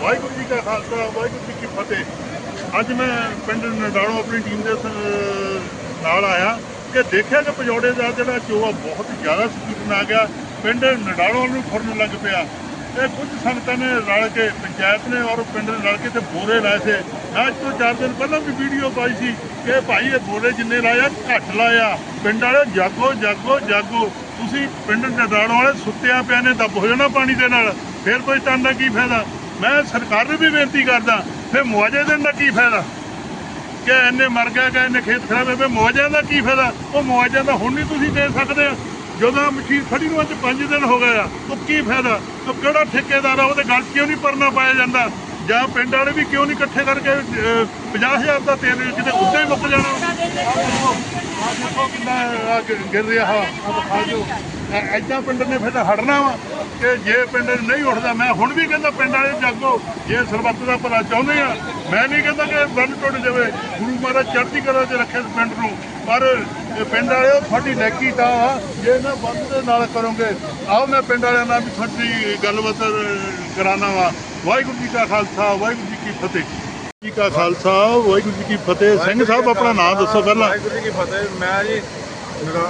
ਵਾਹਿਗੁਰੂ ਜੀ ਕਾ ਖਾਲਸਾ, ਵਾਹਿਗੁਰੂ ਜੀ ਕੀ ਫਤਿਹ। ਅੱਜ ਮੈਂ ਪਿੰਡ ਨਡਾਣੋ ਆਪਣੀ ਟੀਮ ਦੇ ਨਾਲ ਆਇਆ ਕਿ ਦੇਖਿਆ ਕਿ ਪਜੋੜੇ ਦਾ ਜਿਹੜਾ ਚੋਆ ਬਹੁਤ ਜ਼ਿਆਦਾ ਸਪੀਡ ਨਾਲ ਗਿਆ। ਪਿੰਡ ਨਡਾਣੋ ਨੂੰ ਫੁਰਨ ਲੱਗ ਪਿਆ। ਇਹ ਕੁਝ ਸੰਗਤਾਂ ਨੇ ਰਲ ਕੇ, ਪੰਚਾਇਤ ਨੇ ਔਰ ਪਿੰਡ ਨੇ ਰਲ ਕੇ ਤੇ ਬੋਰੇ ਲਾਏ ਸੀ। ਅੱਜ ਤੋਂ 4 ਦਿਨ ਪਹਿਲਾਂ ਵੀ ਵੀਡੀਓ ਪਾਈ ਸੀ ਕਿ ਭਾਈ ਇਹ ਬੋਰੇ ਜਿੰਨੇ ਲਾਇਆ ਘੱਟ ਲਾਇਆ ਪਿੰਡ ਵਾਲੇ ਜਾਗੋ ਜਾਗੋ ਜਾਗੋ। ਤੁਸੀਂ ਪਿੰਡ ਨਡਾਣੋ ਵਾਲੇ ਸੁੱਤਿਆਂ ਪਿਆ ਨੇ ਦੱਬ ਹੋ ਜਾਣਾ ਪਾਣੀ ਦੇ ਨਾਲ। ਫਿਰ ਕੋਈ ਟਾਂ ਦਾ ਕੀ ਫਾਇਦਾ? ਮੈਂ ਸਰਕਾਰ ਨੂੰ ਵੀ ਬੇਨਤੀ ਕਰਦਾ ਫਿਰ ਮੁਆਵਜ਼ੇ ਦੇਣ ਦਾ ਕੀ ਫਾਇਦਾ? ਕਿ ਇੰਨੇ ਮਰ ਗਿਆ ਕਿ ਇੰਨੇ ਖੇਤ ਖਰਾਬ ਹੋਏ ਮੁਆਵਜ਼ਿਆਂ ਦਾ ਕੀ ਫਾਇਦਾ? ਉਹ ਮੁਆਵਜ਼ਿਆਂ ਦਾ ਹੁਣ ਨਹੀਂ ਤੁਸੀਂ ਦੇ ਸਕਦੇ। ਜਦੋਂ ਮਸ਼ੀਨ ਖੜੀ ਨੂੰ ਅੱਜ 5 ਦਿਨ ਹੋ ਗਏ ਆ, ਉਹ ਕੀ ਫਾਇਦਾ? ਉਹ ਕਿਹੜਾ ਠੇਕੇਦਾਰ ਆ, ਉਹਦੇ ਗੱਲ 'ਚ ਕਿਉਂ ਨਹੀਂ ਪਰਨਾ ਪਾਇਆ ਜਾਂਦਾ? ਜਾਂ ਪਿੰਡ ਵਾਲੇ ਵੀ ਕਿਉਂ ਨਹੀਂ ਇਕੱਠੇ ਕਰਕੇ 50000 ਦਾ ਤੇਲ ਕਿਤੇ ਉੱਤੇ ਹੀ ਮੁੱਕ ਜਾਣਾ? ਆਹ ਦੇਖੋ ਕਿੰਨਾ, ਆਹ ਗਿ- ਗਿਰ ਰਿਹਾ ਆ ਐਦਾਂ ਪਿੰਡ ਨੇ ਫਿਰ ਤਾਂ ਹਟਣਾ ਵਾ ਕਿ ਜੇ ਪਿੰਡ ਨਹੀਂ ਉੱਠਦਾ, ਮੈਂ ਹੁਣ ਵੀ ਕਹਿੰਦਾ ਪਿੰਡ ਵਾਲੇ ਜਾਗੋ ਜੇ ਸਰਬੱਤ ਦਾ ਭਲਾ ਚਾਹੁੰਦੇ ਆ, ਮੈਂ ਨਹੀਂ ਕਹਿੰਦਾ ਕਿ ਬੰਦ ਟੁੱਟ ਜਾਵੇ, ਗੁਰੂ ਮਹਾਰਾਜ ਚੜ੍ਹਦੀ ਕਲਾ 'ਚ ਰੱਖੇ ਇਸ ਪਿੰਡ ਨੂੰ, ਪਰ ਇਹ ਪਿੰਡ ਵਾਲਿਓ, ਤੁਹਾਡੀ ਨੈਕੀ ਤਾਂ ਆ, ਜੇ ਨਾ ਬੰਦ ਦੇ ਨਾਲ ਕਰੋਗੇ, ਆਓ ਮੈਂ ਪਿੰਡ ਵਾਲਿਆਂ ਨਾਲ ਵੀ ਤੁਹਾਡੀ ਗੱਲਬਾਤ ਕਰਾਣਾ ਵਾ। ਵਾਹਿਗੁਰੂ ਜੀ ਕਾ ਖਾਲਸਾ, ਵਾਹਿਗੁਰੂ ਜੀ ਕੀ ਫਤਿਹ। ਜੀ ਕਾ ਖਾਲਸਾ ਵਾਹਿਗੁਰੂ ਜੀ ਕੀ ਫਤਿਹ। ਸਿੰਘ ਸਾਹਿਬ ਆਪਣਾ ਨਾਮ ਦੱਸੋ ਪਹਿਲਾਂ। ਵਾਹਿਗੁਰੂ ਜੀ ਕੀ ਫਤਿਹ। ਮੈਂ ਜੀ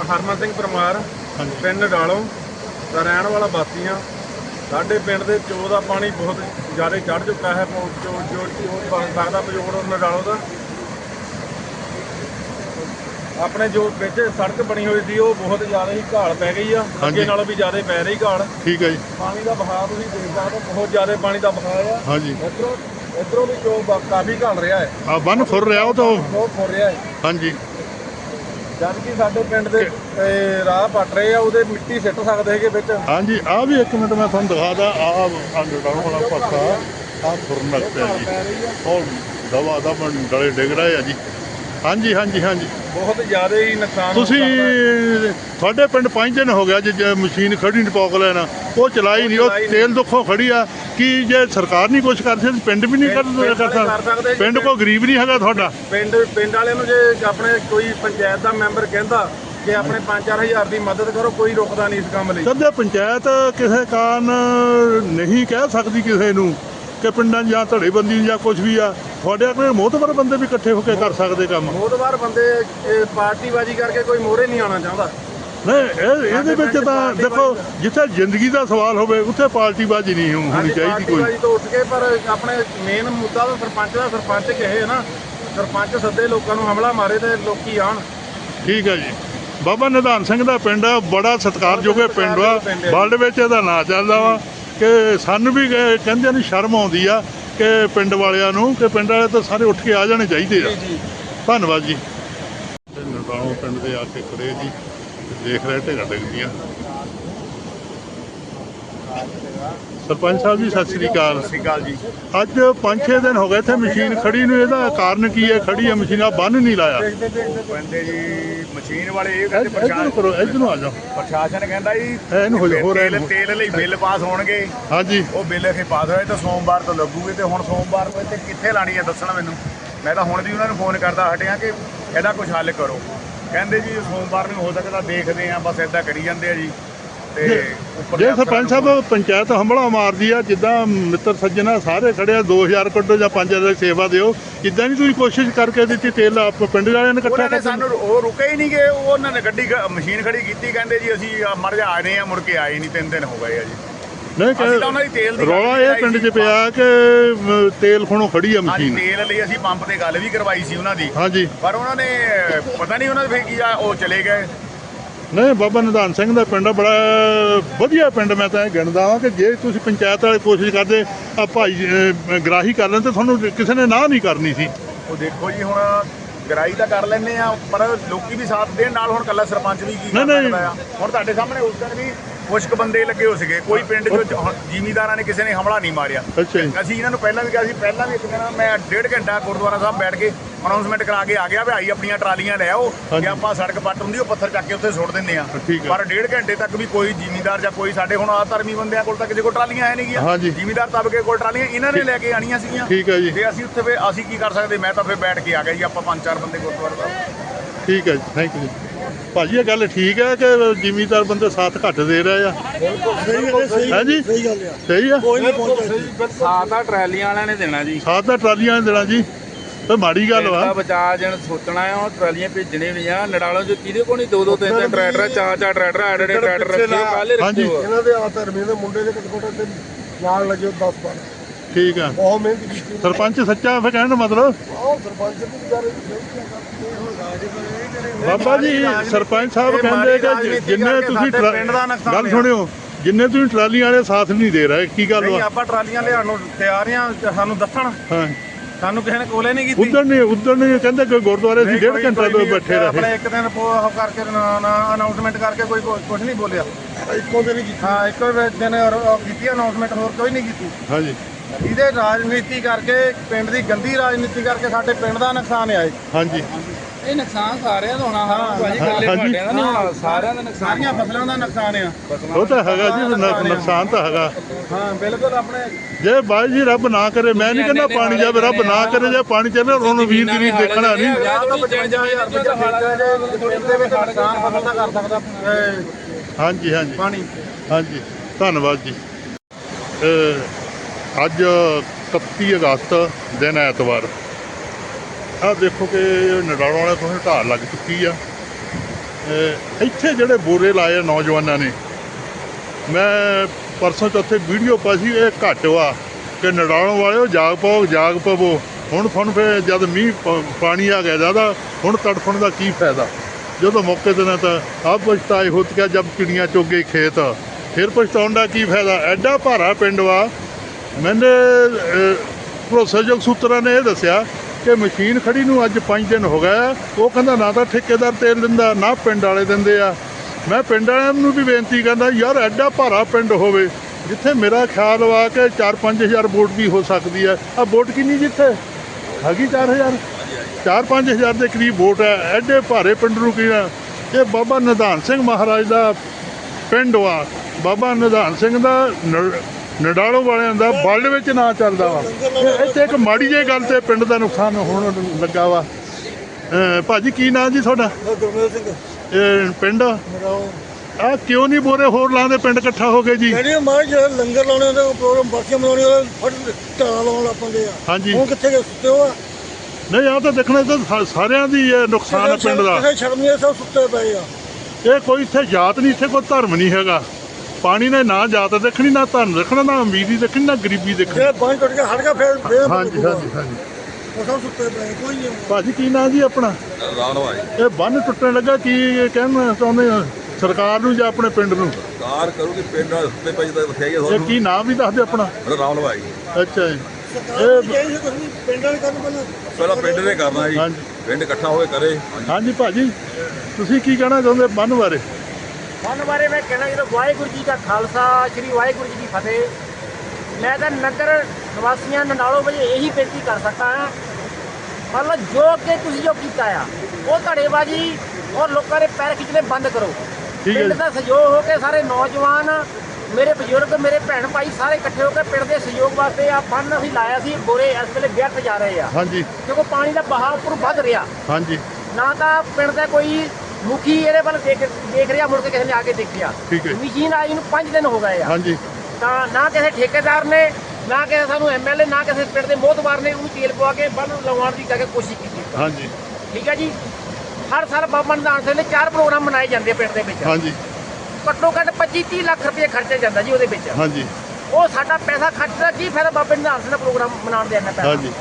ਹਰਮਨ ਸਿੰਘ ਪਰਮਾਰ। ਪਿੰਡ ਡਾਲੋਂ ਦਾ ਰਹਿਣ ਵਾਲਾ ਵਾਸੀ ਹਾਂ। ਸਾਡੇ ਪਿੰਡ ਦੇ ਚੋ ਦਾ ਪਾਣੀ ਬਹੁਤ ਜ਼ਿਆਦਾ ਚੜ ਚੁੱਕਾ ਹੈ। ਚੋ ਜੋ ਜੋ ਲੱਗਦਾ ਪਜੋੜ ਨਡਾਲੋ ਦਾ। ਆਪਣੇ ਜੋ ਵਿੱਚ ਸੜਕ ਬਣੀ ਹੋਈ ਸੀ ਉਹ ਬਹੁਤ ਜ਼ਿਆਦਾ ਹੀ ਘਾਲ ਪੈ ਗਈ ਆ। ਅੱਗੇ ਨਾਲੋਂ ਵੀ ਜ਼ਿਆਦਾ ਪੈ ਰਹੀ ਘਾਲ ਠੀਕ ਹੈ ਜੀ। ਪਾਣੀ ਦਾ ਵਹਾਅ ਤੁਸੀਂ ਦੇਖ ਸਕਦੇ ਹੋ ਬਹੁਤ ਜ਼ਿਆਦਾ ਪਾਣੀ ਦਾ ਵਹਾਅ ਆ। ਹਾਂਜੀ। ਇੱਧਰੋਂ ਵੀ ਬ- ਕਾਫੀ ਘਾਲ ਰਿਹਾ ਹੈ। ਆ ਬੰਨ ਫੁਰ ਰਿਹਾ ਉਹ ਤਾਂ ਬਹੁਤ ਹੋ ਰਿਹਾ ਹੈ। ਹਾਂਜੀ। ਜਦ ਕਿ ਸਾਡੇ ਪਿੰਡ ਦੇ ਰਾਹ ਪੱਟ ਰਹੇ ਆ ਉਹਦੇ ਮਿੱਟੀ ਸਿੱਟ ਸਕਦੇ ਹੈਗੇ ਵਿੱਚ। ਹਾਂਜੀ ਆ ਵੀ ਇੱਕ ਮਿੰਟ ਮੈਂ ਤੁਹਾਨੂੰ ਦਿਖਾਦਾ ਆ ਅੰਡਰਡਾਊਨ ਵਾਲਾ ਪਾਸਾ ਆ ਫੁਰਨ ਲੱਗ ਪਿਆ ਜੀ। ਪੈ ਰਹੀ ਆ ਉਹ ਦਵਾ ਦਾ ਡਲੇ ਡਿੱਗ ਰਹੇ ਆ ਜੀ। ਹਾਂਜੀ ਹਾਂਜੀ ਹਾਂਜੀ। ਬਹੁਤ ਜ਼ਿਆਦਾ ਹੀ ਨੁਕਸਾਨ ਹੋ ਤੁਸੀਂ ਸਕਦਾ। ਤੁਹਾਡੇ ਪਿੰਡ 5 ਦਿਨ ਹੋ ਗਿਆ ਜੇ ਜੇ ਮਸ਼ੀਨ ਖੜੀ ਨਹੀਂ ਪੌਕ ਲੈਣਾ ਉਹ ਚਲਾਈ ਨਹੀਂ ਉਹ ਚਲਾਈ ਨਹੀਂ। ਤੇਲ ਦੁੱਖੋਂ ਖੜੀ ਆ ਕਿ ਜੇ ਸਰਕਾਰ ਨਹੀਂ ਕੁਝ ਕਰ ਸਕਦੀ ਪਿੰਡ ਵੀ ਨਹੀਂ ਕਰ ਸਕਦੇ। ਪਿੰਡ ਕੋ ਗਰੀਬ ਨਹੀਂ ਹੈਗਾ ਤੁਹਾਡਾ। ਪਿੰਡ ਪਿੰਡ ਵਾਲਿਆਂ ਨੂੰ ਜੇ ਆਪਣੇ ਕੋਈ ਪੰਚਾਇਤ ਦਾ ਮੈਂਬਰ ਕਹਿੰਦਾ ਕਿ ਆਪਣੇ 5-4000 ਦੀ ਮਦਦ ਕਰੋ ਕੋਈ ਰੁਕਦਾ ਨਹੀਂ ਇਸ ਕੰਮ ਲਈ। ਕਦੇ ਪੰਚਾਇਤ ਕਿਸੇ ਕਾਰਨ ਨਹੀਂ ਕਹਿ ਸਕਦੀ ਕਿਸੇ ਨੂੰ ਕਿ ਪਿੰਡਾਂ ਜਾਂ ਧੜੇਬੰਦੀ ਜਾਂ ਕੁਝ ਵੀ ਆ। ਤੁਹਾਡੇ ਆਪਣੇ ਮੋਹਤਬਰ ਬੰਦੇ ਵੀ ਇਕੱਠੇ ਹੋ ਕੇ ਕਰ ਸਕਦੇ ਕੰਮ। ਮੋਦਵਾਰ ਬੰਦੇ ਪਾਰਟੀਬਾਜ਼ੀ ਕਰਕੇ ਕੋਈ ਮੋਹਰੇ ਨਹੀਂ ਆਉਣਾ ਚਾਹੁੰਦਾ। ਨਹੀਂ ਇਹ ਇਹਦੇ ਵਿੱਚ ਤਾਂ ਦੇਖੋ ਜਿੱਥੇ ਜ਼ਿੰਦਗੀ ਦਾ ਸਵਾਲ ਹੋਵੇ ਉੱਥੇ ਪਾਰਟੀਬਾਜ਼ੀ ਨਹੀਂ ਹੋਣੀ ਚਾਹੀਦੀ ਕੋਈ। ਪਾਰਟੀਬਾਜ਼ੀ ਤੋਂ ਉੱਠ ਕੇ ਪਰ ਆਪਣੇ ਮੇਨ ਮੁੱਦਾ ਤਾਂ ਸਰਪੰਚ ਦਾ ਸਰਪੰਚ ਕਹੇ ਨਾ ਸਰਪੰਚ ਸੱਦੇ ਲੋਕਾਂ ਨੂੰ ਹਮਲਾ ਮਾਰੇ ਤੇ ਲੋਕੀ ਆਣ ਠੀਕ ਹੈ ਜੀ। ਬਾਬਾ ਨਿਧਾਨ ਸਿੰਘ ਦਾ ਪਿੰਡ ਆ, ਬੜਾ ਸਤਿਕਾਰਯੋਗ ਇਹ ਪਿੰਡ ਆ। ਹੈ। ਵਰਲਡ ਵਿੱਚ ਇਹਦਾ ਨਾਂ ਚੱਲਦਾ ਵਾ ਕਿ ਸਾਨੂੰ ਵੀ ਕ- ਕਹਿੰਦਿਆਂ ਨੂੰ ਸ਼ਰਮ ਆਉਂਦੀ ਆ ਕਿ ਪਿੰਡ ਵਾਲਿਆਂ ਨੂੰ ਕਿ ਪਿੰਡ ਵਾਲੇ ਤਾਂ ਸਾਰੇ ਉੱਠ ਕੇ ਆ ਜਾਣੇ ਚਾਹੀਦੇ ਆ। ਜੀ ਧੰਨਵਾਦ ਜੀ। ਨਰਵਾਣੋ ਪਿੰਡ ਦੇ ਆ ਕੇ ਖੜੇ ਜੀ। ਦੇਖ ਰਹੇ ਢੇਰਾਂ ਡਿੱਗਦੀਆਂ ਸਰਪੰਚ ਸਾਹਿਬ ਜੀ ਸਤਿ ਸ੍ਰੀ ਅਕਾਲ। ਸਤਿ ਸ਼੍ਰੀ ਅਕਾਲ ਜੀ। ਅੱਜ 5-6 ਦਿਨ ਹੋ ਗਏ ਇੱਥੇ ਮਸ਼ੀਨ ਖੜੀ ਨੂੰ ਇਹਦਾ ਕਾਰਨ ਕੀ ਹੈ? ਖੜੀ ਹੈ ਮਸ਼ੀਨ ਆ ਬੰਨ ਨਹੀਂ ਲਾਇਆ। ਬੰਦੇ ਜੀ ਮਸ਼ੀਨ ਵਾਲੇ ਇਹ ਕਹਿੰਦੇ ਇੱਧਰ ਨੂੰ ਪ੍ਰਸ਼ਾਸਨ ਕਰੋ ਇੱਧਰ ਨੂੰ ਆ ਜਾਓ। ਪ੍ਰਸ਼ਾਸਨ ਕਹਿੰਦਾ ਜੀ ਇਹਨੂੰ ਹੋ ਜਾ ਹੋਰ ਤੇਲ ਇਹਨੂੰ ਤੇਲ ਲਈ ਬਿੱਲ ਪਾਸ ਹੋਣਗੇ। ਹਾਂਜੀ। ਉਹ ਬਿੱਲ ਇਹ ਪਾਸ ਹੋਏ ਤਾਂ ਸੋਮਵਾਰ ਤੋਂ ਲੱਗੂਗੇ ਤੇ ਹੁਣ ਸੋਮਵਾਰ ਤੋਂ ਇੱਥੇ ਕਿੱਥੇ ਲਾਣੀ ਹੈ ਦੱਸਣਾ ਮੈਨੂੰ। ਮੈਂ ਤਾਂ ਹੁਣ ਵੀ ਉਹਨਾਂ ਨੂੰ ਫੋਨ ਕਰਦਾ ਹਟਿਆ ਕਿ ਇਹਦਾ ਕੁਝ ਹੱਲ ਕਰੋ। ਕਹਿੰਦੇ ਜੀ ਸੋਮਵਾਰ ਨੂੰ ਹੋ ਸਕਦਾ ਦੇਖਦੇ ਆ ਬਸ ਇਦਾਂ ਕਰੀ ਜਾਂਦੇ ਆ ਜੀ। ਤੇ ਉੱਪਰ ਜੇ ਸਰਪੰਚ ਸਾਹਿਬ ਪੰਚਾਇਤ ਹਮਲਾ ਮਾਰਦੀ ਆ ਜਿੱਦਾਂ ਮਿੱਤਰ ਸੱਜਣਾ ਸਾਰੇ ਖੜੇ ਆ 2000 ਕੱਢੋ ਜਾਂ 5000 ਦੀ ਸੇਵਾ ਦਿਓ ਇਦਾਂ ਨਹੀਂ ਤੁਸੀਂ ਕੋਸ਼ਿਸ਼ ਕਰਕੇ ਦਿੱਤੀ ਤੇਲ ਆਪ ਪਿੰਡ ਵਾਲਿਆਂ ਨੇ ਇਕੱਠਾ ਉਹਨਾਂ ਨੇ ਕਰ ਸਾਨੂੰ ਉਹ ਰੁਕੇ ਹੀ ਨਹੀਂ ਗਏ ਉਹ ਉਹਨਾਂ ਨੇ ਗੱਡੀ ਮਸ਼ੀਨ ਖੜੀ ਕੀਤੀ ਕਹਿੰਦੇ ਜੀ ਅਸੀਂ ਮਰ ਜਾ ਆਏ ਆ ਮੁੜ ਕੇ ਆਏ ਨਹੀਂ ਤਿੰਨ ਦਿਨ ਹੋ ਗਏ ਆ ਜੀ। ਨਹੀਂ ਅਸੀਂ ਤਾਂ ਉਹਨਾਂ ਦੀ ਤੇਲ ਦੀ ਰੌਲਾ ਇਹ ਪਿੰਡ 'ਚ। ਪਿਆ ਕਿ ਮ, ਤੇਲ ਖੁਣੋਂ ਖੜੀ ਆ ਹਾਂਜੀ ਮਸ਼ੀਨ ਤੇਲ ਲਈ ਅਸੀਂ ਪੰਪ ਤੇ ਗੱਲ ਵੀ ਕਰਵਾਈ ਸੀ ਉਹਨਾਂ ਦੀ। ਹਾਂਜੀ। ਪਰ ਉਹਨਾਂ ਨੇ ਪਤਾ ਨਹੀਂ ਉਹਨਾਂ ਦੇ ਫੇਰ ਕੀ ਆ ਉਹ ਚਲੇ ਗਏ। ਨਹੀਂ ਬਾਬਾ ਨਿਧਾਨ ਸਿੰਘ ਦਾ ਪਿੰਡ ਆ, ਬੜਾ ਵਧੀਆ ਪਿੰਡ ਮੈਂ ਤਾਂ ਇਹ ਗਿਣਦਾ ਵਾਂ ਕਿ ਜੇ ਤੁਸੀਂ ਪੰਚਾਇਤ ਵਾਲੇ ਕੋਸ਼ਿਸ਼ ਕਰਦੇ ਆ ਭਾਈ ਗਰਾਹੀ ਕਰ ਲੈਣ ਤਾਂ ਤੁਹਾਨੂੰ ਕਿਸੇ ਨੇ ਨਾ ਨਹੀਂ ਕਰਨੀ ਸੀ। ਉਹ ਦੇਖੋ ਜੀ ਹੁਣ ਗਰਾਈ ਤਾਂ ਕਰ ਲੈਨੇ ਆ ਪਰ ਲੋਕੀ ਵੀ ਸਾਥ ਦੇਣ ਨਾਲ ਹੁਣ ਕੱਲਾ ਸਰਪੰਚ ਵੀ ਕੀ ਕਰ। ਸਕਦਾ ਆ। ਹੁਣ ਤੁਹਾਡੇ ਸਾਹਮਣੇ ਉਸ ਦਿਨ ਵੀ ਕੁਝ ਕੁ ਬੰਦੇ ਲੱਗੇ ਹੋ ਸੀਗੇ। ਕੋਈ ਪਿੰਡ ਚ ਜ਼ਿਮੀਦਾਰਾਂ ਨੇ ਕਿਸੇ ਨੇ ਹਮਲਾ ਨਹੀਂ ਮਾਰਿਆ। ਅਸੀਂ ਇਹਨਾਂ ਨੂੰ ਪਹਿਲਾਂ ਵੀ ਕਿਹਾ ਸੀ ਪਹਿਲਾਂ ਵੀ ਇੱਕ ਦਿਨ ਮੈਂ ਡੇਢ ਘੰਟਾ ਗੁਰਦੁਆਰਾ ਸਾਹਿਬ ਬੈਠ ਕੇ ਅਨਾਉਂਸਮੈਂਟ ਕਰਾ ਕੇ ਆ ਗਿਆ ਵੀ ਆਈ ਆਪਣੀਆਂ ਟਰਾਲੀਆਂ ਲੈ ਆਓ। ਹਾਂਜੀ। ਕਿ ਆਪਾਂ ਸੜਕ ਪੱਟ ਹੁੰਦੀ ਉਹ ਪੱਥਰ ਚੱਕ ਕੇ ਉੱਥੇ ਸੁੱਟ ਦਿੰਦੇ ਆ। ਠੀਕ ਹੈ। ਪਰ ਡੇਢ ਘੰਟੇ ਤੱਕ ਵੀ ਕੋਈ ਜ਼ਿਮੀਦਾਰ ਜਾਂ ਕੋਈ ਸਾਡੇ ਹੁਣ ਆ ਧਰਮੀ ਬੰਦਿਆਂ ਕੋਲ ਤਾਂ ਕਿਸੇ ਕੋਲ ਟਰਾਲੀਆਂ ਹੈ ਨਹੀਂ ਹਾਂਜੀ। ਗੀਆਂ ਜ਼ਿਮੀਦਾਰ ਤਬਕੇ ਕੋਲ ਟਰਾਲੀਆਂ ਇਹਨਾਂ ਨੇ ਲੈ ਕੇ ਆਣੀਆਂ ਸੀਗੀਆਂ। ਠੀਕ ਹੈ ਜੀ। ਤੇ ਅਸੀਂ ਉੱਥੇ ਫੇ ਅਸੀਂ ਕੀ ਕਰ ਸਕਦੇ? ਮੈਂ ਤਾਂ ਫੇ ਬੈਠ ਕੇ ਆ ਗਿਆ ਜੀ ਆਪਾਂ ਪੰਜ ਚਾਰ ਬੰਦੇ ਗੁਰਦੁਆਰਾ ਸਾਹਿਬ ਠੀਕ ਹੈ ਜੀ ਥੈਂਕ ਯੂ ਭਾਜੀ ਇਹ ਗੱਲ ਠੀਕ ਹੈ ਕਿ ਜ਼ਿਮੀਦਾਰ ਬੰਦੇ ਸਾਥ ਘੱਟ ਦੇ ਰਹੇ ਆ? ਹੈ ਜੀ ਸਹੀ ਗੱਲ ਆ ਸਹੀ ਆ? ਕੋਈ ਨਹੀਂ ਪਹੁੰਚਿਆ ਸਾਥ ਤਾਂ ਟਰਾਲੀਆਂ ਵਾਲਿਆਂ ਨੇ ਦੇਣਾ ਜੀ। ਸਾਥ ਤਾਂ ਟਰਾਲੀਆਂ ਨੇ ਦੇਣਾ ਜੀ। ਤੇ ਮਾੜੀ ਗੱਲ ਵਾ। ਬਚਾ ਜਣ ਸੋਚਣਾ ਆ ਟਰਾਲੀਆਂ ਭੇਜਣੇ ਵੀ ਆ ਨਡਾਲੋਂ ਚ ਕਿਹਦੇ ਕੋਲ ਨਹੀਂ ਦੋ ਦੋ ਤਿੰਨ ਤਿੰਨ ਟਰੈਕਟਰ ਚਾਰ ਚਾਰ ਟਰੈਕਟਰ ਆੜੇ ਟਰੈਕਟਰ ਰੱਖੇ ਕਾਲੇ ਹਾਂਜੀ। ਰੱਖੇ ਇਹਨਾਂ ਦੇ ਆ ਧਰਮੇ ਦੇ ਮੁੰਡੇ ਦੇ ਘੱਟ ਤੇ ਨਾਲ ਲੱਗੇ 10 12 ਠੀਕ ਆ। ਬਹੁਤ ਮਿਹਨਤ ਕੀਤੀ ਸਰਪੰਚ ਸੱਚਾ ਫਿਰ ਕਹਿਣ ਦਾ ਮਤਲਬ? ਆਹ ਸਰਪੰਚ ਵੀ ਵਿਚਾਰੇ ਬਾਬਾ ਜੀ ਸਰਪੰਚ ਸਾਹਿਬ ਕਹਿੰਦੇ ਕਿ ਜਿੰਨੇ ਤੁਸੀਂ ਸਾਡੇ ਟਰਾ- ਪਿੰਡ ਦਾ ਨੁਕਸਾਨ ਗੱਲ। ਸੁਣਿਓ ਜਿੰਨੇ ਤੁਸੀਂ ਟਰਾਲੀਆਂ ਵਾਲੇ ਸਾਥ ਨਹੀਂ ਦੇ ਰਹੇ ਕੀ ਗੱਲ ਨਹੀਂ ਵਾ? ਆਪਾਂ ਟਰਾਲੀਆਂ ਲਿਆਉਣ ਨੂੰ ਤਿਆਰ ਆ ਸਾਨੂੰ ਦੱਸਣ। ਹਾਂ। ਸਾਨੂੰ ਕਿਸੇ ਨੇ ਕੋਲੇ ਨਹੀਂ ਕੀਤੀ। ਉਧਰ ਨਹੀਂ ਉਧਰ ਨਹੀਂ ਕਹਿੰਦੇ ਕਿ ਗੁਰਦੁਆਰੇ ਸੀ ਡੇਢ ਕੋਈ- ਘੰਟੇ ਕੋਈ ਤੋਂ ਬੈਠੇ ਆਪਣੇ ਰਹੇ। ਇੱਕ ਦਿਨ ਉਹ ਕਰਕੇ ਅਨਾਉਂਸਮੈਂਟ ਕਰਕੇ ਕੋਈ ਕੁਝ ਨਹੀਂ ਬੋਲਿਆ। ਇੱਕੋ ਦਿਨ ਕੀਤੀ। ਹਾਂ ਇੱਕੋ ਦਿਨ ਕੀਤੀ ਅਨਾਉਂਸਮੈਂਟ ਹੋਰ ਕੋਈ ਨਹੀਂ ਕੀਤੀ। ਹਾਂਜੀ। ਇਹਦੇ ਰਾਜਨੀਤੀ ਕਰਕੇ ਪਿੰਡ ਦੀ ਗੰਦੀ ਰਾਜਨੀਤੀ ਕਰਕੇ ਸਾਡੇ ਪਿੰਡ ਦਾ ਨੁਕਸਾਨ ਆ ਇਹ। ਹਾਂਜੀ। ਇਹ ਨੁਕਸਾਨ ਸਾਰਿਆਂ ਦਾ ਹੋਣਾ ਹਾਂ ਭਾਜੀ ਇਕੱਲੇ ਹਾਂਜੀ। ਤੁਹਾਡਿਆਂ ਦਾ ਨਹੀਂ ਹੋਣਾ ਸਾਰਿਆਂ ਦਾ ਨੁਕਸਾਨ ਸਾਰੀਆਂ ਫਸਲਾਂ ਦਾ ਨੁਕਸਾਨ ਆ। ਉਹ ਤਾਂ ਹੈਗਾ ਜੀ ਨੁਕ- ਨੁਕਸਾਨ ਤਾਂ ਹੈਗਾ। ਹਾਂ ਬਿਲਕੁਲ ਆਪਣੇ ਜੇ ਬਾਈ ਜੀ ਰੱਬ ਨਾ ਕਰੇ ਮੈਂ ਨਹੀਂ ਕਹਿੰਦਾ ਪਾਣੀ ਜਾਵੇ ਰੱਬ ਨਾ ਕਰੇ ਜੇ ਪਾਣੀ ਚੱਲੇ ਉਹਨੂੰ ਵੀਰ ਦੀ ਰੀਤ ਦੇਖਣਾ ਨਹੀਂ। ਪੰਜਾਬ ਤੋਂ 55000 ਰੁਪਏ ਠੇਕਾ ਜੇ ਪਿੰਡ ਦੇ ਵਿੱਚ ਨੁਕਸਾਨ ਫਸਲ ਦਾ ਕਰ ਸਕਦਾ ਇਹ ਹਾਂਜੀ ਹਾਂਜੀ। ਪਾਣੀ। ਹਾਂਜੀ ਧੰਨਵਾਦ ਜੀ। ਅਹ ਅੱਜ 31 ਅਗਸਤ ਦਿਨ ਐਤਵਾਰ। ਆਹ ਦੇਖੋ ਕਿ ਨਡਾਲੋਂ ਵਾਲੇ ਤੋਂ ਢਾਲ ਲੱਗ ਚੁੱਕੀ ਆ। ਇੱਥੇ ਜਿਹੜੇ ਬੋਰੇ ਲਾਏ ਆ ਨੌਜਵਾਨਾਂ ਨੇ, ਮੈਂ ਪਰਸੋਂ ਚੌਥੇ ਵੀਡੀਓ ਪਾ ਸੀ, ਇਹ ਘੱਟ ਵਾ ਕਿ ਨਡਾਲੋਂ ਵਾਲਿਓ ਜਾਗ ਪਾਓ, ਜਾਗ ਪਵੋ। ਹੁਣ ਤੁਹਾਨੂੰ ਫਿਰ ਜਦ ਮੀਂਹ ਪ- ਪਾਣੀ ਆ ਗਿਆ ਜ਼ਿਆਦਾ, ਹੁਣ ਤੜਫਣ ਦਾ ਕੀ ਫਾਇਦਾ? ਜਦੋਂ ਮੌਕੇ ਤੇ ਨਾ ਤਾਂ ਆਪ ਪਛਤਾਏ ਹੋਤ ਗਿਆ ਜਦ ਚਿੜੀਆਂ ਚੋਗੇ ਖੇਤ। ਫਿਰ ਪਛਤਾਉਣ ਦਾ ਕੀ ਫਾਇਦਾ? ਐਡਾ ਭਾਰਾ ਪਿੰਡ ਵਾ। ਮੈਨੇ ਭਰੋਸੇਯੋਗ ਸੂਤਰਾਂ ਨੇ ਇਹ ਦੱਸਿਆ ਕਿ ਮਸ਼ੀਨ ਖੜੀ ਨੂੰ ਅੱਜ 5 ਦਿਨ ਹੋ ਗਏ। ਆ ਉਹ ਕਹਿੰਦਾ ਨਾ ਤਾਂ ਠੇਕੇਦਾਰ ਤੇਲ ਦਿੰਦਾ, ਨਾ ਪਿੰਡ ਵਾਲੇ ਦਿੰਦੇ ਆ। ਮੈਂ ਪਿੰਡ ਵਾਲਿਆਂ ਨੂੰ ਵੀ ਬੇਨਤੀ ਕਰਦਾ, ਯਾਰ ਐਡਾ ਭਾਰਾ ਪਿੰਡ ਹੋਵੇ, ਜਿੱਥੇ ਮੇਰਾ ਖਿਆਲ ਵਾ ਕਿ 4-5000 ਵੋਟ ਵੀ ਹੋ ਸਕਦੀ ਹੈ ਆ ਵੋਟ ਕਿੰਨੀ ਜਿੱਥੇ? ਹੈਗੀ 4000 4-5000 ਦੇ ਕਰੀਬ ਵੋਟ ਹੈ ਐਡੇ ਭਾਰੇ ਪਿੰਡ ਨੂੰ ਕੀ ਇਹ ਬਾਬਾ ਨਿਧਾਨ ਸਿੰਘ ਮਹਾਰਾਜ ਦਾ ਪਿੰਡ ਵਾ। ਬਾਬਾ ਨਿਧਾਨ ਸਿੰਘ ਦਾ ਨ- ਨਡਾਲੋ ਵਾਲਿਆਂ ਦਾ ਬਲਡ ਵਿੱਚ ਨਾਂ ਚੱਲਦਾ ਵਾ। ਇੱਥੇ ਇੱਕ ਮਾੜੀ ਜਿਹੀ ਗੱਲ ਤੇ ਪਿੰਡ ਦਾ ਨੁਕਸਾਨ ਹੋਣ ਲੱਗਾ ਵਾ। ਭਾਜੀ ਕੀ ਨਾਂ ਜੀ ਤੁਹਾਡਾ? ਗੁਰਮੇਲ ਸਿੰਘ। ਇਹ ਪਿੰਡ? ਆ ਕਿਉਂ ਨਹੀਂ ਬੋਰੇ ਹੋਰ ਲਾਉਂਦੇ ਪਿੰਡ ਇਕੱਠਾ ਹੋ ਗਏ ਜੀ? ਕਹਿੰਦੇ ਮਾਰ ਜਿਹੜਾ ਲੰਗਰ ਲਾਉਣੇ ਉਹਦਾ ਪ੍ਰੋਗਰਾਮ ਬਾਕੀ ਬਣਾਉਣੇ ਉਹਦਾ ਫਟ ਢਾਲਾ ਲਾਉਣ ਲੱਗ ਪੈਂਦੇ ਆ। ਹਾਂਜੀ। ਹੁਣ ਕਿੱਥੇ ਗਏ? ਸੁੱਤੇ ਹੋ ਨਹੀਂ ਆ ਤਾਂ ਦੇਖਣਾ ਤਾਂ ਸਾਰਿਆਂ ਦੀ ਇਹ ਨੁਕਸਾਨ ਹੈ ਪਿੰਡ ਦਾ। ਕਿਸੇ ਸ਼ਰਮ ਨਹੀਂ ਸਭ ਸੁੱਤੇ ਪਏ ਆ। ਇਹ ਕੋਈ ਇੱਥੇ ਜਾਤ ਨਹੀਂ ਇੱਥੇ ਕੋਈ ਧਰਮ ਨਹੀਂ ਹੈਗਾ। ਪਾਣੀ ਨੇ ਨਾ ਜਾਤ ਦੇਖਣੀ ਨਾ ਧਰਮ ਦੇਖਣਾ ਨਾ ਅਮੀਰੀ ਦੇਖਣੀ ਨਾ ਗਰੀਬੀ ਦੇਖਣੀ। ਜਿਹੜਾ ਬੰਨ ਟੁੱਟ ਗਿਆ ਹਟ ਗਿਆ ਫੇਰ ਫੇਰ ਹਾਂਜੀ ਹਾਂਜੀ ਹਾਂਜੀ। ਉਹ ਸਭ ਸੁੱਤੇ ਪਏ ਕੋਈ ਨਹੀਂ ਭਾਜੀ ਕੀ ਨਾਂ ਜੀ ਆਪਣਾ? ਰਾਣ ਭਾਈ ਇਹ ਬੰਨ ਟੁੱਟਣ ਲੱਗਾ ਕੀ ਕਹਿਣਾ ਚਾਹੁੰਦੇ ਆ? ਸਰਕਾਰ ਨੂੰ ਜਾਂ ਆਪਣੇ ਪਿੰਡ ਨੂੰ? ਕਾਰ ਕਰੂਗੀ ਪਿੰਡ ਨਾਲ ਉੱਤੇ ਪਈ ਤਾਂ ਬਥਿਆ ਗਿਆ ਇਹ ਤੁਹਾਨੂੰ। ਕੀ ਨਾਮ ਵੀ ਦੱਸ ਦਿਓ ਆਪਣਾ? ਮੇਰਾ ਰਾਮ ਅੱਛਾ ਜੀ। ਇਹ ਪਿੰਡ ਵਾਲੇ ਕਰਨ ਪਹਿਲਾਂ ਪਹਿਲਾਂ ਪਿੰਡ ਨੇ ਕਰਨਾ ਜੀ। ਹਾਂਜੀ। ਪਿੰਡ ਇਕੱਠਾ ਹੋਏ ਕਰੇ। ਹਾਂਜੀ ਭਾਜੀ ਤੁਸੀਂ ਕੀ ਕਹਿਣਾ ਚਾਹੁੰਦੇ ਬੰਨ ਬਾਰੇ? ਮਨ ਬਾਰੇ ਮੈਂ ਕਹਿਣਾ ਜਦੋਂ ਵਾਹਿਗੁਰੂ ਜੀ ਦਾ ਖਾਲਸਾ ਸ੍ਰੀ ਵਾਹਿਗੁਰੂ ਜੀ ਦੀ ਫਤਿਹ ਮੈਂ ਤਾਂ ਨਗਰ ਨਿਵਾਸੀਆਂ ਨਨਾਲੋ ਵਜੇ ਇਹੀ ਬੇਨਤੀ ਕਰ ਸਕਦਾ ਹਾਂ। ਮਤਲਬ ਜੋ ਕਿ ਤੁਸੀਂ ਜੋ ਕੀਤਾ ਆ ਉਹ ਧੜੇਬਾਜ਼ੀ ਔਰ ਲੋਕਾਂ ਦੇ ਪੈਰ ਖਿੱਚਣੇ ਬੰਦ ਕਰੋ। ਠੀਕ ਹੈ ਪਿੰਡ। ਦਾ ਸਹਿਯੋਗ ਹੋ ਕੇ ਸਾਰੇ ਨੌਜਵਾਨ ਮੇਰੇ ਬਜ਼ੁਰਗ ਮੇਰੇ ਭੈਣ ਭਾਈ ਸਾਰੇ ਇਕੱਠੇ ਹੋ ਕੇ ਪਿੰਡ ਦੇ ਸਹਿਯੋਗ ਵਾਸਤੇ ਆ ਬੰਨ ਅਸੀਂ ਲਾਇਆ ਸੀ ਬੋਰੇ ਇਸ ਵੇਲੇ ਵਿਅਰਥ ਜਾ ਰਹੇ ਆ। ਹਾਂਜੀ। ਕਿਉਂਕਿ ਪਾਣੀ ਦਾ ਬਹਾਅ ਉੱਪਰ ਵੱਧ ਰਿਹਾ। ਹਾਂਜੀ। ਨਾ ਤਾਂ ਪਿੰਡ ਦਾ ਕੋਈ ਮੁਖੀ ਇਹਦੇ ਵੱਲ ਦੇਖ ਦੇਖ ਰਿਹਾ ਮੁੜ ਕੇ ਕਿਸੇ ਨੇ ਆ ਕੇ ਦੇਖਿਆ। ਠੀਕ ਹੈ। ਮਸ਼ੀਨ ਆਈ ਨੂੰ 5 ਦਿਨ ਹੋ ਗਏ ਆ। ਹਾਂਜੀ। ਤਾਂ ਨਾ ਕਿਸੇ ਠੇਕੇਦਾਰ ਨੇ ਨਾ ਕਿਸੇ ਸਾਨੂੰ ਐਮਐਲਏ ਨਾ ਕਿਸੇ ਪਿੰਡ ਦੇ ਮੋਹਤਵਾਰ ਨੇ ਉਹਨੂੰ ਤੇਲ ਪਵਾ ਕੇ ਬੰਨ ਲਵਾਉਣ ਦੀ ਜਾ ਕੇ ਕੋਸ਼ਿਸ਼ ਕੀਤੀ। ਹਾਂਜੀ। ਠੀਕ ਹੈ ਜੀ? ਹਰ ਸਾਲ ਬਾਬਾ ਨਿਧਾਨ ਸਿੰਘ ਦੇ ਚਾਰ ਪ੍ਰੋਗਰਾਮ ਮਨਾਏ ਜਾਂਦੇ ਆ ਪਿੰਡ ਦੇ ਵਿੱਚ। ਹਾਂਜੀ। ਘੱਟੋ ਘੱਟ 25 30 ਲੱਖ ਰੁਪਏ ਖਰਚਿਆ ਜਾਂਦਾ ਜੀ ਉਹਦੇ ਵਿੱਚ। ਹਾਂਜੀ। ਉਹ ਸਾਡਾ ਪੈਸਾ ਖਰਚਦਾ ਕੀ ਫਾਇਦਾ ਬਾਬਾ ਨਿਧਾਨ ਸਿੰਘ ਦਾ ਪ੍ਰੋਗਰਾਮ ਮਨਾਉਣ ਦੇ ਇੰਨਾ ਪੈਸਾ? ਹਾਂਜੀ।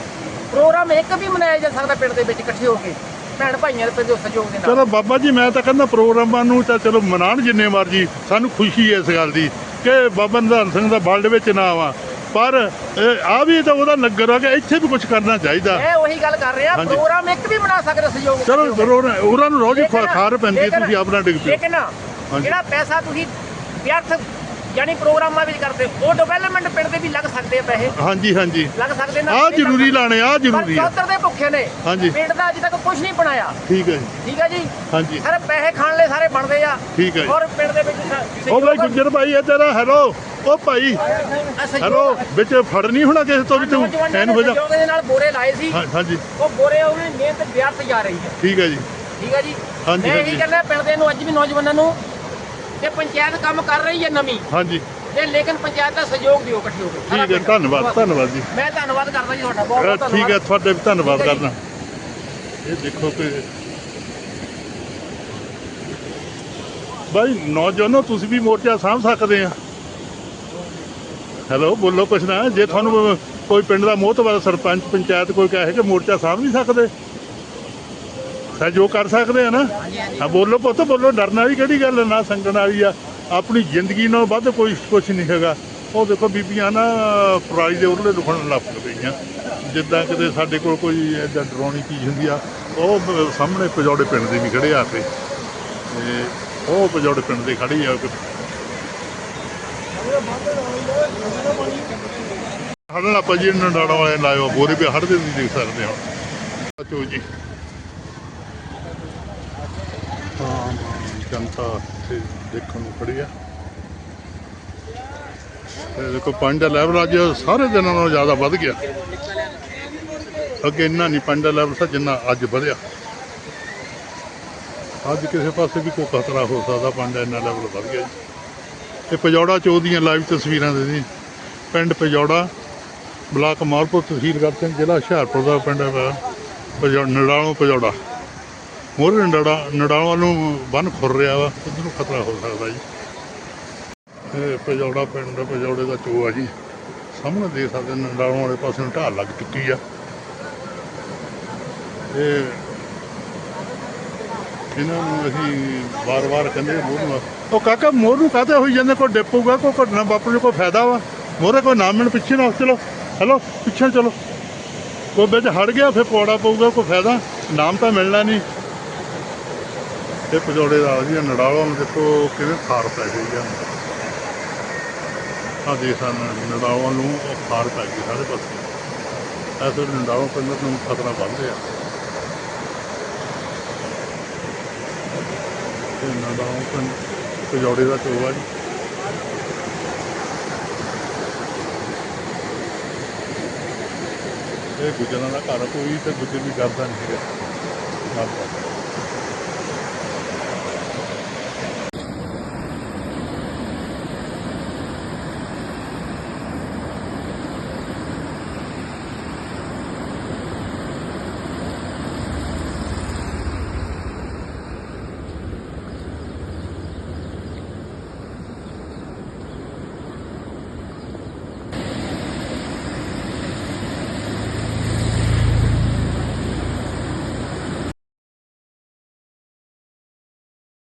ਪ੍ਰੋਗਰਾਮ ਇੱਕ ਵੀ ਮਨਾਇਆ ਜਾ ਸਕਦਾ ਪਿੰਡ ਦੇ ਵਿੱਚ ਇਕੱਠੇ ਹੋ ਕੇ। ਭੈਣ ਭਾਈਆਂ ਦੇ ਪਿੰਡ ਸਹਿਯੋਗ ਦੇ ਨਾਲ ਚਲੋ ਬਾਬਾ ਜੀ ਮੈਂ ਤਾਂ ਕਹਿੰਦਾ ਪ੍ਰੋਗਰਾਮਾਂ ਨੂੰ ਤਾਂ ਚਲੋ ਮਨਾਣ ਜਿੰਨੇ ਮਰਜ਼ੀ ਸਾਨੂੰ ਖੁਸ਼ੀ ਹੈ ਇਸ ਗੱਲ ਦੀ ਕਿ ਬਾਬਾ ਨਿਧਾਨ ਸਿੰਘ ਦਾ ਬਲਡ ਵਿੱਚ ਨਾਮ ਆ ਪਰ ਆ ਵੀ ਤਾਂ ਉਹਦਾ ਨਗਰ ਆ ਕਿ ਇੱਥੇ ਵੀ ਕੁਝ ਕਰਨਾ ਚਾਹੀਦਾ ਮੈਂ ਉਹੀ ਗੱਲ ਕਰ ਰਿਹਾ ਹਾਂਜੀ। ਪ੍ਰੋਗਰਾਮ ਇੱਕ ਵੀ ਬਣਾ ਸਕਦੇ ਸਹਿਯੋਗ ਚਲੋ। ਜ਼ਰੂਰ ਉਹਨਾਂ ਨੂੰ ਰੋਜ਼ ਹੀ ਖਾਰ ਪੈਂਦੀ ਹੈ ਤੁਸੀਂ ਆਪਣਾ ਡਿੱਗ ਪਿਓ ਲੇਕਿਨ ਹਾਂਜੀ। ਜਿਹੜਾ ਪੈਸਾ ਤੁਸੀਂ ਵਿਅਰਥ ਯਾਨੀ ਪ੍ਰੋਗਰਾਮਾਂ ਵਿੱਚ ਕਰਦੇ ਉਹ ਡਿਵੈਲਪਮੈਂਟ ਪਿੰਡ ਦੇ ਵੀ ਲੱਗ ਸਕਦੇ ਆ ਪੈਸੇ। ਹਾਂਜੀ ਹਾਂਜੀ। ਲੱਗ ਸਕਦੇ ਨਾ ਆ ਜ਼ਰੂਰੀ ਲਾਣੇ ਆ ਜ਼ਰੂਰੀ ਪਰ ਆ ਚੌਧਰ ਦੇ ਭੁੱਖੇ ਨੇ। ਹਾਂਜੀ। ਪਿੰਡ ਦਾ ਅਜੇ ਤੱਕ ਕੁਝ ਨਹੀਂ ਬਣਾਇਆ। ਠੀਕ ਹੈ ਜੀ। ਠੀਕ ਹੈ ਜੀ? ਹਾਂਜੀ। ਸਾਰੇ ਪੈਸੇ ਖਾਣ ਲਈ ਸਾਰੇ ਬਣਦੇ ਆ। ਠੀਕ ਹੈ ਜੀ। ਔਰ ਪਿੰਡ ਦੇ ਵਿੱਚ ਸ- ਉਹ ਭਾਈ ਗੁੱਜਰ ਭਾਈ ਇੱਧਰ ਆ ਹੈਲੋ। ਉਹ ਭਾਈ ਆ ਸਹਿਯੋਗ- ਹੈਲੋ ਵਿੱਚ ਫੜ ਨਹੀਂ ਹੋਣਾ ਕਿਸੇ ਤੋਂ ਵੀ ਤੂੰ ਨੌਜਵਾਨਾਂ ਐਨ ਹੋ ਨੇ ਜਾ। ਸਹਿਯੋਗ ਦੇ ਨਾਲ ਬੋਰੇ ਲਾਏ ਸੀ। ਹਾਂ- ਹਾਂਜੀ। ਉਹ ਬੋਰੇ ਉਹਨੇ ਮਿਹਨਤ ਵਿਅਰਥ ਜਾ ਰਹੀ ਹੈ। ਠੀਕ ਹੈ ਜੀ। ਠੀਕ ਹੈ ਜੀ? ਹਾਂਜੀ, ਮੈਂ ਹਾਂਜੀ। ਇਹੀ ਕਹਿੰਦਾ ਪਿੰਡ ਦੇ ਨੂੰ ਅੱਜ ਵੀ ਨੌਜਵਾਨਾਂ ਨੂੰ ਕਿ ਪੰਚਾਇਤ ਕੰਮ ਕਰ ਰਹੀ ਹੈ ਨਵੀਂ। ਹਾਂਜੀ। ਤੇ ਲੇਕਿਨ ਪੰਚਾਇਤ ਦਾ ਸਹਿਯੋਗ ਦਿਓ ਇਕੱਠੇ ਹੋ ਕੇ। ਠੀਕ ਹੈ। ਧੰਨਵਾਦ ਧੰਨਵਾਦ ਜੀ। ਮੈਂ ਧੰਨਵਾਦ ਕਰਦਾ ਜੀ ਤੁਹਾਡਾ ਬਹੁਤ ਬਹੁਤ ਅਹ ਠੀਕ ਹੈ ਧੰਨਵਾਦ ਤੁਹਾਡੇ ਵੀ ਧੰਨਵਾਦ। ਕਰਨਾ ਇਹ ਦੇਖੋ ਕਿ ਭਾਈ ਨੌਜਵਾਨੋ ਤੁਸੀਂ ਵੀ ਮੋਰਚਾ ਸਾਂਭ ਸਕਦੇ ਆ। ਹੈਲੋ ਬੋਲੋ ਕੁਛ ਨਾ ਜੇ ਤੁਹਾਨੂੰ ਕੋਈ ਪਿੰਡ ਦਾ ਮੋਹਤਵਾਰ ਸਰਪੰਚ ਪੰਚਾਇਤ ਕੋਈ ਕਹੇ ਕਿ ਮੋਰਚਾ ਸਾਂਭ ਨਹੀਂ ਸਕਦੇ ਸਹਿਯੋਗ ਕਰ ਸਕਦੇ ਆ ਨਾ। ਹਾਂ ਬੋਲੋ ਪੁੱਤ ਬੋਲੋ ਡਰਨ ਵਾਲੀ ਕਿਹੜੀ ਗੱਲ ਆ, ਨਾ ਸੰਗਣ ਵਾਲੀ ਆ। ਆਪਣੀ ਜ਼ਿੰਦਗੀ ਨਾਲ ਵੱਧ ਕੋਈ ਕੁਛ ਨਹੀਂ ਹੈਗਾ। ਉਹ ਦੇਖੋ ਬੀਬੀਆਂ ਨਾ ਪਰਾਲੀ ਦੇ ਉਰਲੇ ਦੁਖਣ ਲੱਗ ਗਈਆਂ ਜਿੱਦਾਂ ਕਿਤੇ ਸਾਡੇ ਕੋਲ ਕੋਈ ਏਦਾਂ ਡਰਾਉਣੀ ਚੀਜ਼ ਹੁੰਦੀ ਆ ਉਹ ਬ- ਸਾਹਮਣੇ ਪਜੌੜੇ ਪਿੰਡ ਦੇ ਵੀ ਖੜੇ ਆ ਤੇ ਉਹ ਪਜੌੜੇ ਪਿੰਡ ਦੇ ਖੜੀ ਆ। ਹੜਨਾ ਭਾਜੀ ਇਹਨਾਂ ਡਾੜਾ ਵਾਲੇ ਲਾਇਓ ਬੋਰੇ ਵੀ ਹੜਦੇ ਨਹੀਂ ਦੇਖ ਸਕਦੇ ਹਾਂ। ਚੋ ਜੀ। ਜਨਤਾ ਤੇ ਦੇਖਣ ਨੂੰ ਖੜੀ ਆ। ਤੇ ਦੇਖੋ ਪਾਣੀ ਦਾ ਲੈਵਲ ਅੱਜ ਸਾਰੇ ਦਿਨਾਂ ਨਾਲੋਂ ਜ਼ਿਆਦਾ ਵੱਧ ਗਿਆ। ਅੱਗੇ ਇੰਨਾ ਨਹੀਂ ਪਾਣੀ ਦਾ ਲੈਵਲ ਸੀ ਜਿੰਨਾ ਅੱਜ ਵਧਿਆ। ਅੱਜ ਕਿਸੇ ਪਾਸੇ ਵੀ ਕੋਈ ਖਤਰਾ ਹੋ ਸਕਦਾ ਪਾਣੀ ਦਾ ਇੰਨਾ ਲੈਵਲ ਵੱਧ ਗਿਆ ਜੀ। ਤੇ ਪਜੌੜਾ ਚੋ ਦੀਆਂ ਲਾਈਵ ਤਸਵੀਰਾਂ ਦੇ ਜੀ ਪਿੰਡ ਪਜੌੜਾ, ਬਲਾਕ ਮਾਰਪੁਰ ਤਹਿਸੀਲ ਕਰਦੇ ਜ਼ਿਲ੍ਹਾ ਹੁਸ਼ਿਆਰਪੁਰ ਦਾ ਪਿੰਡ ਹੈ ਪਜੌ ਨੜਾਲੋਂ ਪਜੌੜਾ। ਮੋਰੇ ਨੜਾ ਨੜਾਲੋਂ ਨੂੰ ਬੰਨ ਖੁਰ ਰਿਹਾ ਵਾ, ਉਧਰ ਨੂੰ ਖਤਰਾ ਹੋ ਸਕਦਾ ਜੀ। ਇਹ ਪਜੌੜਾ ਪਿੰਡ ਪਜੌੜੇ ਦਾ ਚੋ ਆ ਜੀ, ਸਾਹਮਣੇ ਦੇਖ ਸਕਦੇ ਨੜਾਲੋਂ ਵਾਲੇ ਪਾਸੇ ਨੂੰ ਢਾਲ ਲੱਗ ਚੁੱਕੀ ਆ। ਇਹ ਇਹਨਾਂ ਨੂੰ ਅਸੀਂ ਵਾਰ-ਵਾਰ ਕਹਿੰਦੇ ਮੋਰ ਨੂੰ ਉਹ ਕਾਕਾ ਮੋਰ ਨੂੰ ਕਾਹਤੇ ਹੋਈ ਜਾਂਦੇ? ਕੋਈ ਡਿੱਪੂਗਾ ਕੋਈ ਘਟਨਾ ਵਾਪਰੂ ਨੂੰ ਕੋਈ ਫਾਇਦਾ ਵਾ? ਮੋਰੇ ਕੋਈ ਨਾਮ ਮਿਲ ਪਿੱਛੇ ਨਾ ਚਲੋ। ਹੈਲੋ, ਪਿੱਛੇ ਚਲੋ। ਕੋਈ ਵਿੱਚ ਹੜ ਗਿਆ, ਫਿਰ ਪੌੜਾ ਪਊਗਾ, ਕੋਈ ਫਾਇਦਾ? ਨਾਮ ਤਾਂ ਮਿਲਣਾ ਨਹੀਂ। ਇਹ ਪਜੋੜੇ ਦਾ ਜੀ ਨੜਾਲੋਂ ਨੂੰ ਦੇਖੋ ਕਿਵੇਂ ਖਾਰ ਪੈ ਗਈ ਆ। ਆ ਦੇਖ ਸਾਨੂੰ ਨੜਾਲੋਂ ਨੂੰ ਉਹ ਖਾਰ ਪੈ ਗਈ ਸਾਰੇ ਪਾਸੇ। ਐਸੇ ਨੜਾਲੋਂ ਪਿੰਡ ਨੂੰ ਖਤਰਾ ਵੱਧ ਰਿਹਾ। ਤੇ ਨੜਾਲੋਂ ਪਿੰਡ, ਪਜੋੜੇ ਦਾ ਚੋਆ ਜੀ। ਇਹ ਗੁਜਰਾਂ ਦਾ ਘਰ ਕੋਈ ਤੇ ਗੁਜਰ ਵੀ ਕਰਦਾ ਨਹੀਂ ਹੈਗਾ। ਨਾਲ